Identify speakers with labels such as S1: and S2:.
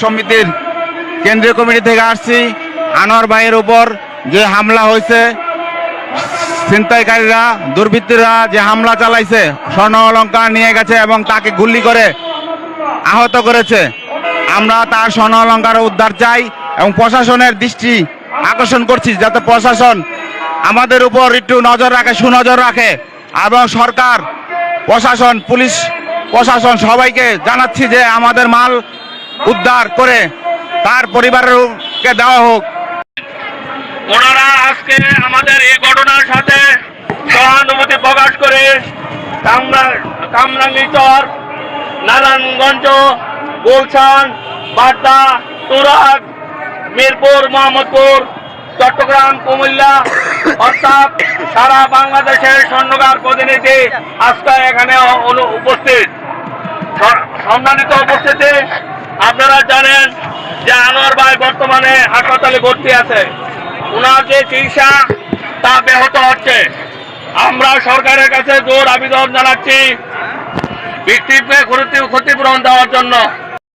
S1: সমিতির কেন্দ্রীয় কমিটি থেকে আসছি। আনোয়ার ভাইয়ের উপর যে হামলা হয়েছে, ছিনতাইকারীরা, দুর্বৃত্তরা যে হামলা চালাইছে, স্বর্ণ অলঙ্কার নিয়ে গেছে এবং তাকে গুলি করে আহত করেছে। আমরা তার স্বর্ণ অলঙ্কার উদ্ধার চাই এবং প্রশাসনের দৃষ্টি আকর্ষণ করছি, যাতে প্রশাসন আমাদের উপর একটু নজর রাখে, সুনজর রাখে এবং সরকার, প্রশাসন, পুলিশ প্রশাসন সবাইকে জানাচ্ছি যে আমাদের মাল উদ্ধার করে তার পরিবারকে দেওয়া হোক।
S2: ওনারা আজকে আমাদের এই ঘটনার সাথে সহানুভূতি প্রকাশ করে কামরাঙ্গিচর নারায়ণগঞ্জ, গুলশান, বাড্ডা, তুরাগ, মিরপুর, মোহাম্মদপুর, চট্টগ্রাম, কুমিল্লা অর্থাৎ সারা বাংলাদেশের স্বর্ণকার প্রতিনিধি আজকে এখানে উপস্থিত। সম্মানিত উপস্থিতি আপনারা জানেন যে আনোয়ার ভাই বর্তমানে হাসপাতালে ভর্তি আছে। ওনার যে চিকিৎসা, তা ব্যাহত হচ্ছে। আমরা সরকারের কাছে জোর আবেদন জানাচ্ছি ভিত্তিতে ক্ষতি ক্ষতিপূরণ দেওয়ার জন্য।